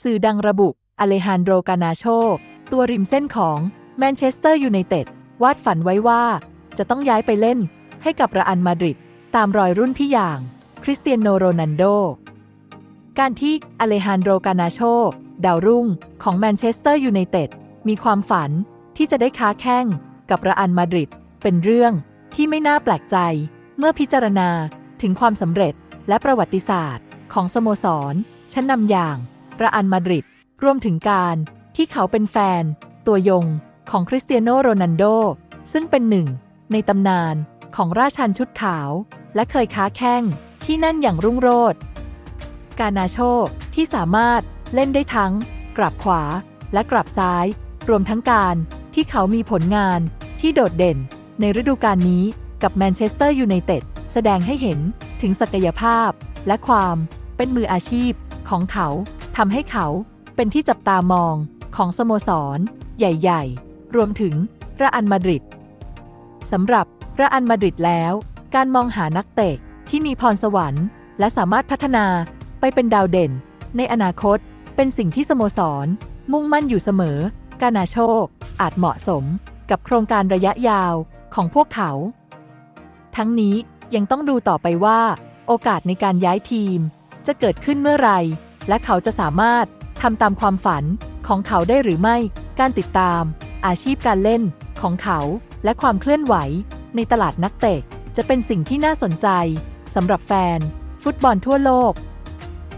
สื่อดังระบุ อเลฮานโดรกานาโช ตัวริมเส้นของแมนเชสเตอร์ยูไนเต็ดวาดฝันไว้ว่า จะต้องย้ายไปเล่นให้กับระอันมาดริดตามรอยรุ่นพี่อย่าง คริสเตียโนโรนันโด การที่อเลฮานโดรกานาโช ดาวรุ่งของแมนเชสเตอร์ยูไนเต็ดมีความฝันที่จะได้ค้าแข้งกับระอันมาดริดเป็นเรื่องที่ไม่น่าแปลกใจ เมื่อพิจารณาถึงความสำเร็จและประวัติศาสตร์ของสโมสรชั้นนำอย่าง ระอันมาดริดรวมถึงการที่เขาเป็นแฟน ตัวยงของคริสเตียโนโรนันโด ซึ่งเป็นหนึ่ง ในตำนานของราชันชุดขาว และเคยค้าแข้งที่นั่นอย่างรุ่งโรจน์กานาโชที่สามารถเล่นได้ทั้ง กลับขวาและกลับซ้าย รวมทั้งการที่เขามีผลงานที่โดดเด่น ในฤดูกาลนี้กับแมนเชสเตอร์ยูไนเต็ดแสดงให้เห็นถึงศักยภาพและความเป็นมืออาชีพของเขา ทำให้เขาเป็นที่จับตามองของสโมสร ใหญ่ ๆ รวมถึงระอันมาดริดสำหรับระอันมาดริดแล้ว การมองหานักเตะที่มีพรสวรรค์ และสามารถพัฒนาไปเป็นดาวเด่น ในอนาคตเป็นสิ่งที่สโมสร มุ่งมั่นอยู่เสมอ กานาโชค อาจเหมาะสมกับโครงการระยะยาวของพวกเขา ทั้งนี้ยังต้องดูต่อไปว่า โอกาสในการย้ายทีมจะเกิดขึ้นเมื่อไหร่ และเขาจะสามารถทำตามความฝันของเขาได้หรือไม่ การติดตาม อาชีพการเล่นของเขา และความเคลื่อนไหว ในตลาดนักเตะ จะเป็นสิ่งที่น่าสนใจสำหรับแฟน ฟุตบอลทั่วโลก